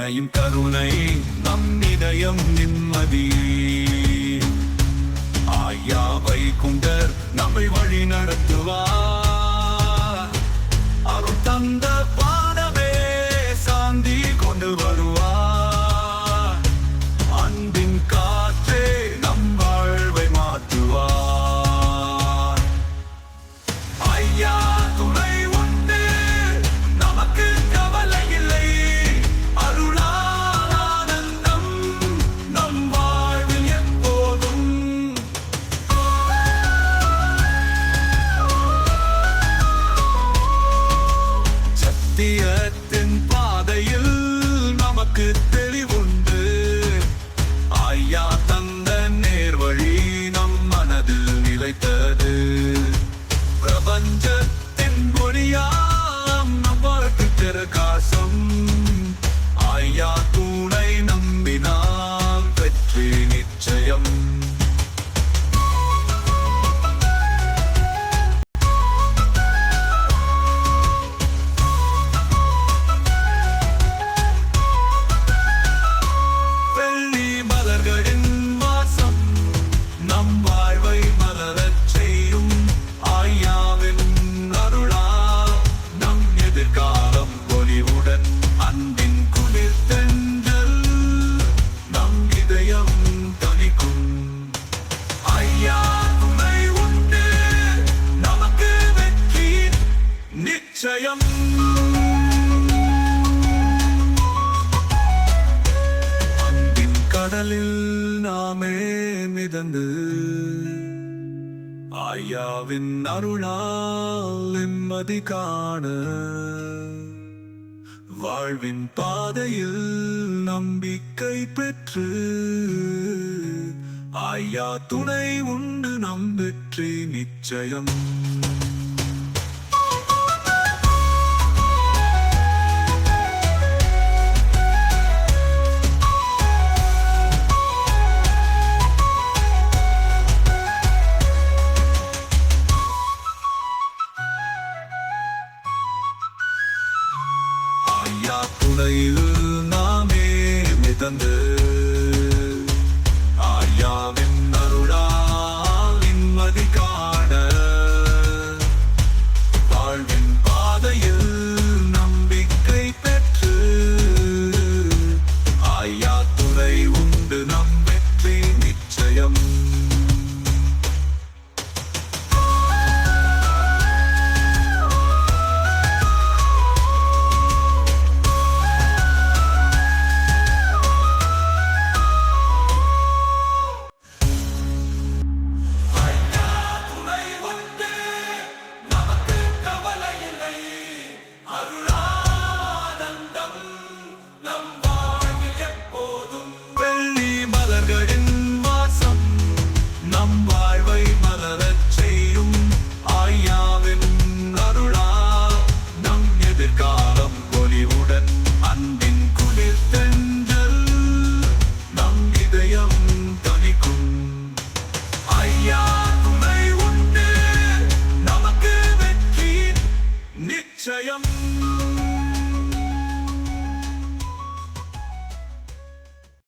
துணையும் கருணையே நம் இதயம் நிம்மதியே. ஆயா வைகுண்டர் நம்மை வழி நடத்துவார். the earth கடலில் நாமே மிதந்து ஆயாவின் அருளால் நிம்மதி காண வாழ்வின் பாதையில் நம்பிக்கை பெற்று ஆயா துணை உண்டு நம் வெற்றி நிச்சயம். உண்மையில் நாமே மிதந்து ஆயாவின் அருளால் இன்மதிக்க Say I'm